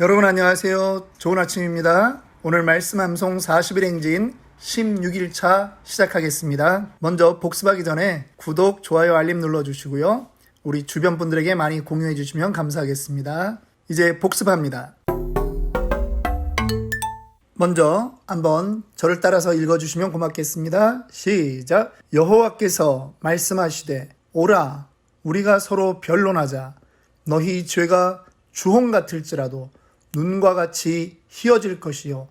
여러분 안녕하세요. 좋은 아침입니다. 오늘 말씀 암송 40일 행진 16일차 시작하겠습니다. 먼저 복습하기 전에 구독, 좋아요, 알림 눌러주시고요. 우리 주변 분들에게 많이 공유해 주시면 감사하겠습니다. 이제 복습합니다. 먼저 한번 저를 따라서 읽어주시면 고맙겠습니다. 시작. 여호와께서 말씀하시되 오라 우리가 서로 변론하자 너희 죄가 주홍 같을지라도 눈과 같이 희어질 것이요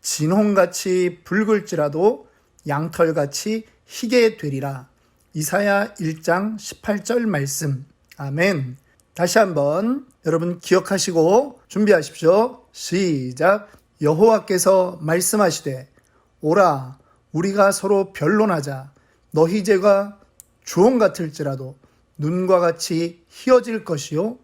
진홍같이 붉을지라도 양털같이 희게 되리라. 이사야 1장 18절 말씀. 아멘. 다시 한번 여러분 기억하시고 준비하십시오. 시작. 여호와께서 말씀하시되 오라 우리가 서로 변론하자 너희 죄가 주홍 같을지라도 눈과 같이 희어질 것이요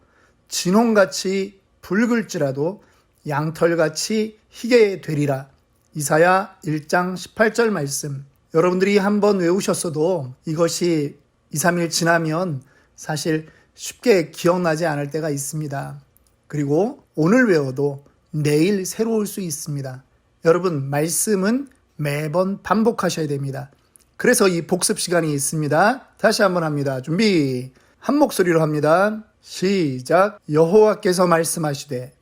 진홍같이 붉을지라도 양털같이 희게 되리라. 이사야 1장 18절 말씀. 여러분들이 한번 외우셨어도 이것이 2, 3일 지나면 사실 쉽게 기억나지 않을 때가 있습니다. 그리고 오늘 외워도 내일 새로울 수 있습니다. 여러분, 말씀은 매번 반복하셔야 됩니다. 그래서 이 복습 시간이 있습니다. 다시 한번 합니다. 준비. 한 목소리로 합니다. 시작. 여호와께서 말씀하시되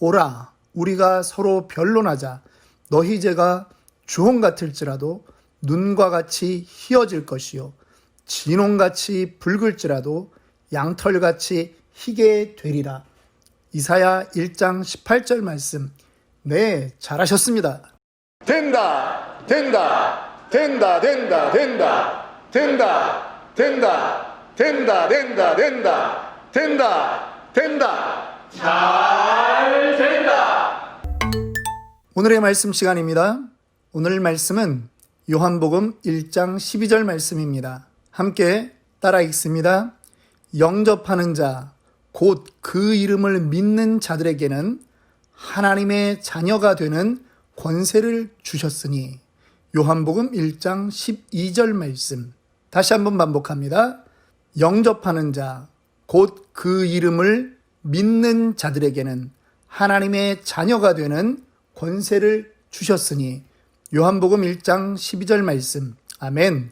오라 우리가 서로 변론하자 너희 죄가 주홍 같을지라도 눈과 같이 희어질 것이요 진홍같이 붉을지라도 양털같이 희게 되리라. 이사야 1장 18절 말씀. 네, 잘하셨습니다. 된다, 된다, 된다, 된다, 된다, 된다, 된다, 된다, 된다, 된다, 된다, 된다. 잘 된다. 오늘의 말씀 시간입니다. 오늘 말씀은 요한복음 1장 12절 말씀입니다. 함께 따라 읽습니다. 영접하는 자, 곧 그 이름을 믿는 자들에게는 하나님의 자녀가 되는 권세를 주셨으니 요한복음 1장 12절 말씀. 다시 한번 반복합니다. 영접하는 자, 곧 그 이름을 믿는 자들에게는 하나님의 자녀가 되는 권세를 주셨으니 요한복음 1장 12절 말씀. 아멘.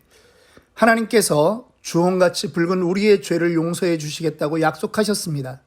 하나님께서 주홍같이 붉은 우리의 죄를 용서해 주시겠다고 약속하셨습니다.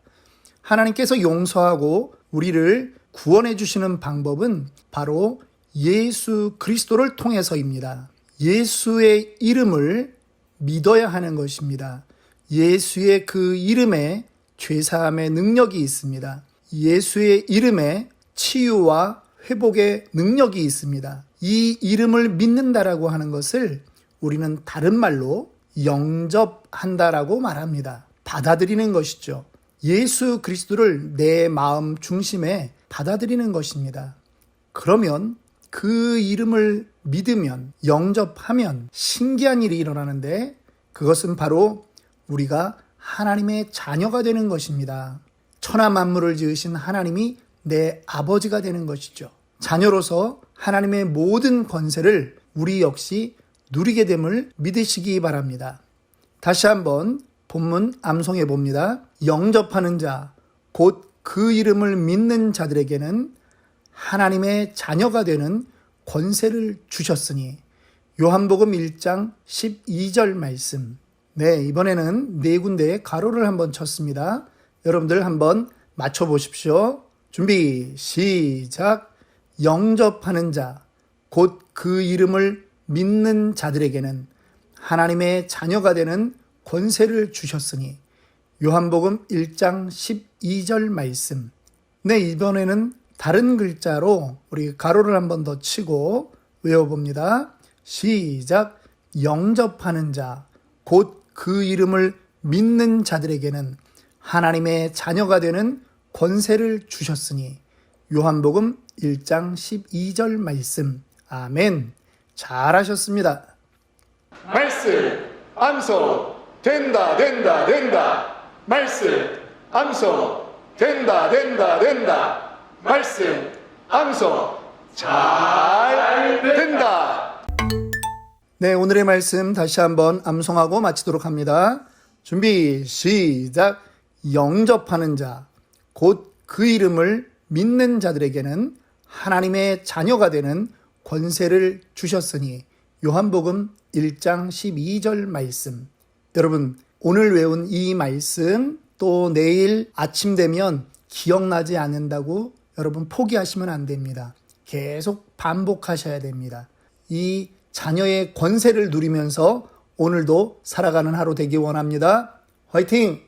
하나님께서 용서하고 우리를 구원해 주시는 방법은 바로 예수 그리스도를 통해서입니다. 예수의 이름을 믿어야 하는 것입니다. 예수의 그 이름에 죄사함의 능력이 있습니다. 예수의 이름에 치유와 회복의 능력이 있습니다. 이 이름을 믿는다라고 하는 것을 우리는 다른 말로 영접한다라고 말합니다. 받아들이는 것이죠. 예수 그리스도를 내 마음 중심에 받아들이는 것입니다. 그러면 그 이름을 믿으면 영접하면 신기한 일이 일어나는데 그것은 바로 우리가 하나님의 자녀가 되는 것입니다. 천하 만물을 지으신 하나님이 내 아버지가 되는 것이죠. 자녀로서 하나님의 모든 권세를 우리 역시 누리게 됨을 믿으시기 바랍니다. 다시 한번 본문 암송해 봅니다. 영접하는 자, 곧 그 이름을 믿는 자들에게는 하나님의 자녀가 되는 권세를 주셨으니 요한복음 1장 12절 말씀. 네, 이번에는 네 군데의 가로를 한번 쳤습니다. 여러분들 한번 맞춰 보십시오. 준비, 시작. 영접하는 자, 곧 그 이름을 믿는 자들에게는 하나님의 자녀가 되는 권세를 주셨으니 요한복음 1장 12절 말씀. 네, 이번에는 다른 글자로 우리 가로를 한번 더 치고 외워봅니다. 시작. 영접하는 자, 곧 그 이름을 믿는 자들에게는 하나님의 자녀가 되는 권세를 주셨으니 요한복음 1장 12절 말씀. 아멘. 잘하셨습니다. 말씀, 암송, 된다, 된다, 된다. 말씀, 암송, 된다, 된다, 된다. 말씀, 암송, 잘 된다. 네, 오늘의 말씀 다시 한번 암송하고 마치도록 합니다. 준비, 시작. 영접하는 자, 곧 그 이름을 믿는 자들에게는 하나님의 자녀가 되는 권세를 주셨으니 요한복음 1장 12절 말씀. 여러분, 오늘 외운 이 말씀 또 내일 아침 되면 기억나지 않는다고 여러분 포기하시면 안 됩니다. 계속 반복하셔야 됩니다. 이 자녀의 권세를 누리면서 오늘도 살아가는 하루 되기 원합니다. 화이팅!